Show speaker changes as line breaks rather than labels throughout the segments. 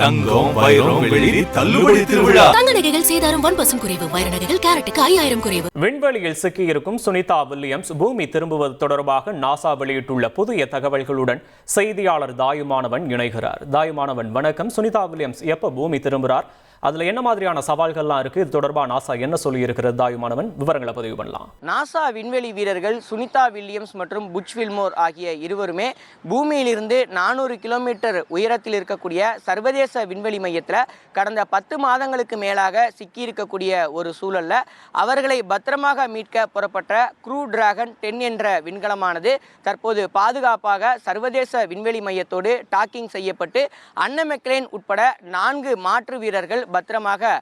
தங்கம் வைரம் வெள்ளி தள்ளுபடி திருவிழா.
தங்க நகைகள் சேதாரம் ஒன் பர்சன்ட் குறைவு. வைர நகைகள் கேரட்டுக்கு ஐயாயிரம் குறைவு.
விண்வெளியில் சிக்கியிருக்கும் சுனிதா வில்லியம்ஸ் பூமி திரும்புவது தொடர்பாக நாசா வெளியிட்டுள்ள புதிய தகவல்களுடன் செய்தியாளர் தாயுமானவன் இணைகிறார். தாயுமானவன் வணக்கம். சுனிதா வில்லியம்ஸ் எப்ப பூமி திரும்புகிறார்? அதுல என்ன மாதிரியான சவால்கள்லாம் இருக்கு? இது தொடர்பாக நாசா என்ன சொல்லி இருக்கிறது தாயுமானவன் விவரங்களை பதிவு பண்ணலாம்.
நாசா விண்வெளி வீரர்கள் சுனிதா வில்லியம்ஸ் மற்றும் புட்ச் வில்மோர் ஆகிய இருவருமே பூமியிலிருந்து நானூறு கிலோமீட்டர் உயரத்தில் இருக்கக்கூடிய சர்வதேச விண்வெளி மையத்தில் கடந்த பத்து மாதங்களுக்கு மேலாக சிக்கியிருக்கக்கூடிய ஒரு சூழல்ல அவர்களை பத்திரமாக மீட்க புறப்பட்ட க்ரூ டிராகன் டென் என்ற விண்கலமானது தற்போது பாதுகாப்பாக சர்வதேச விண்வெளி மையத்தோடு டாக்கிங் செய்யப்பட்டு அன்னமெக்லேன் உட்பட நான்கு மாற்று வீரர்கள் பத்திரமாக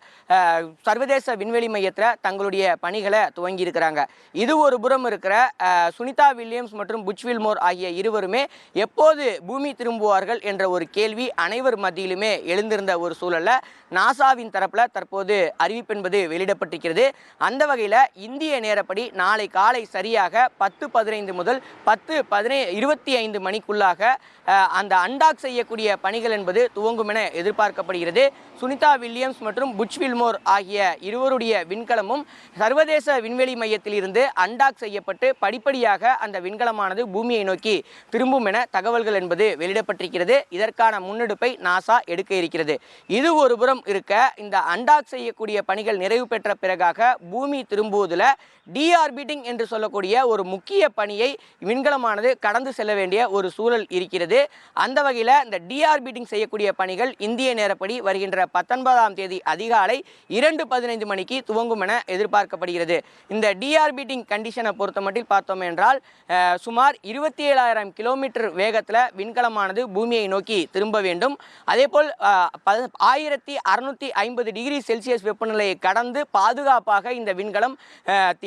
சர்வதேச விண்வெளி மையத்தில் தங்களுடைய பணிகளை துவங்கியிருக்கிறாங்க. இது ஒரு புறம் இருக்கிற சுனிதா வில்லியம்ஸ் மற்றும் புட்ச் ஆகிய இருவருமே எப்போது பூமி திரும்புவார்கள் என்ற ஒரு கேள்வி அனைவர் மத்தியிலுமே எழுந்திருந்த ஒரு சூழல்ல நாசாவின் தரப்பில் தற்போது அறிவிப்பு என்பது வெளியிடப்பட்டிருக்கிறது. அந்த வகையில் இந்திய நேரப்படி நாளை காலை சரியாக பத்து பதினைந்து முதல் பத்து பதினை இருபத்தி ஐந்து மணிக்குள்ளாக அந்த அன்டாக் செய்யக்கூடிய பணிகள் என்பது துவங்கும் என எதிர்பார்க்கப்படுகிறது. சுனிதா வில்லியம் வில்லியம்ஸ் மற்றும் புட்ச் வில்மோர் ஆகிய இருவருடைய விண்கலமும் சர்வதேச விண்வெளி மையத்திலிருந்து அன்டாக் செய்யப்பட்டு படிப்படியாக அந்த விண்கலமானது பூமியை நோக்கி திரும்பும் என தகவல்கள் என்பது வெளியிடப்பட்டிருக்கிறது. இதற்கான முன்னெடுப்பை நாசா எடுக்க இருக்கிறது. இது ஒரு புறம் இருக்க இந்த அன்டாக் செய்யக்கூடிய பணிகள் நிறைவு பெற்ற பிறகாக பூமி திரும்புவதில் டிஆர்பிட்டிங் என்று சொல்லக்கூடிய ஒரு முக்கிய பணியை விண்கலமானது கடந்து செல்ல வேண்டிய ஒரு சூழல் இருக்கிறது. அந்த வகையில் இந்த டிஆர்பிட்டிங் செய்யக்கூடிய பணிகள் இந்திய நேரப்படி வருகின்ற பத்தொன்பதாம் தேதி அதிகாலை இரண்டு பதினைந்து மணிக்கு துவங்கும் என எதிர்பார்க்கப்படுகிறது. இந்த டிஆர்பிட்டிங் கண்டிஷனை பொறுத்த மட்டும் பார்த்தோம் என்றால் சுமார் இருபத்தி ஏழாயிரம் கிலோமீட்டர் வேகத்தில் விண்கலமானது பூமியை நோக்கி திரும்ப வேண்டும். அதேபோல் அஹ், ஆயிரத்தி அறுநூற்றி ஐம்பது டிகிரி செல்சியஸ் வெப்பநிலையை கடந்து பாதுகாப்பாக இந்த விண்கலம்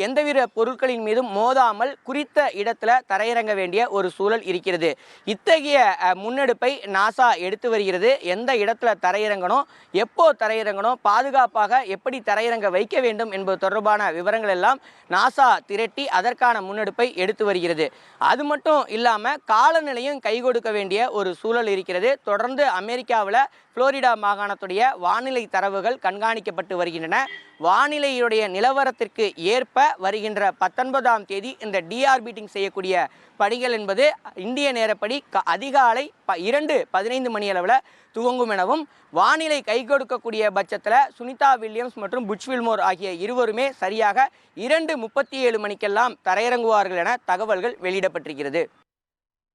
எந்தவித பொருட்களின் மீதும் மோதாமல் குறித்த இடத்துல தரையிறங்க வேண்டிய ஒரு சூழல் இருக்கிறது. இத்தகைய முன்னெடுப்பை நாசா எடுத்து வருகிறது. எந்த இடத்துல தரையிறங்கணும் எப்போ தரையிறங்கணும் பாதுகாப்பாக எப்படி தரையிறங்க வைக்க வேண்டும் என்பது தொடர்பான விவரங்கள் எல்லாம் நாசா திரட்டி அதற்கான முன்னெடுப்பை எடுத்து வருகிறது. அது மட்டும் இல்லாமல் காலநிலையும் கை கொடுக்க வேண்டிய ஒரு சூழல் இருக்கிறது. தொடர்ந்து அமெரிக்காவில் புளோரிடா மாகாணத்துடைய வானிலை தரவுகள் கண்காணிக்கப்பட்டு வருகின்றன. வானிலையுடைய நிலவரத்திற்கு ஏற்ப வருகின்ற பத்தொன்பதாம் தேதி இந்த டிஆர்பிட்டிங் செய்யக்கூடிய பணிகள் என்பது இந்திய நேரப்படி க- அதிகாலை ப இரண்டு பதினைந்து மணி அளவில் துவங்கும் எனவும் வானிலை கை கொடுக்கக்கூடிய பட்சத்தில் சுனிதா வில்லியம்ஸ் மற்றும் புட்ச் வில்மோர் ஆகிய இருவருமே சரியாக இரண்டு முப்பத்தி ஏழு மணிக்கெல்லாம் தரையிறங்குவார்கள் என தகவல்கள் வெளியிடப்பட்டிருக்கிறது.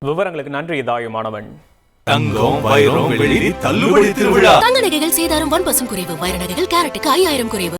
விவரங்களுக்கு நன்றி தாயுமானவன்
தங்கம் வைரம் வெள்ளி தள்ளுபடி திருவிழா.
தங்க நகைகள் சேதாரம் ஒன் பர்சன்ட் குறைவு வைர நகைகள் கேரட்டுக்கு ஐயாயிரம் குறைவு.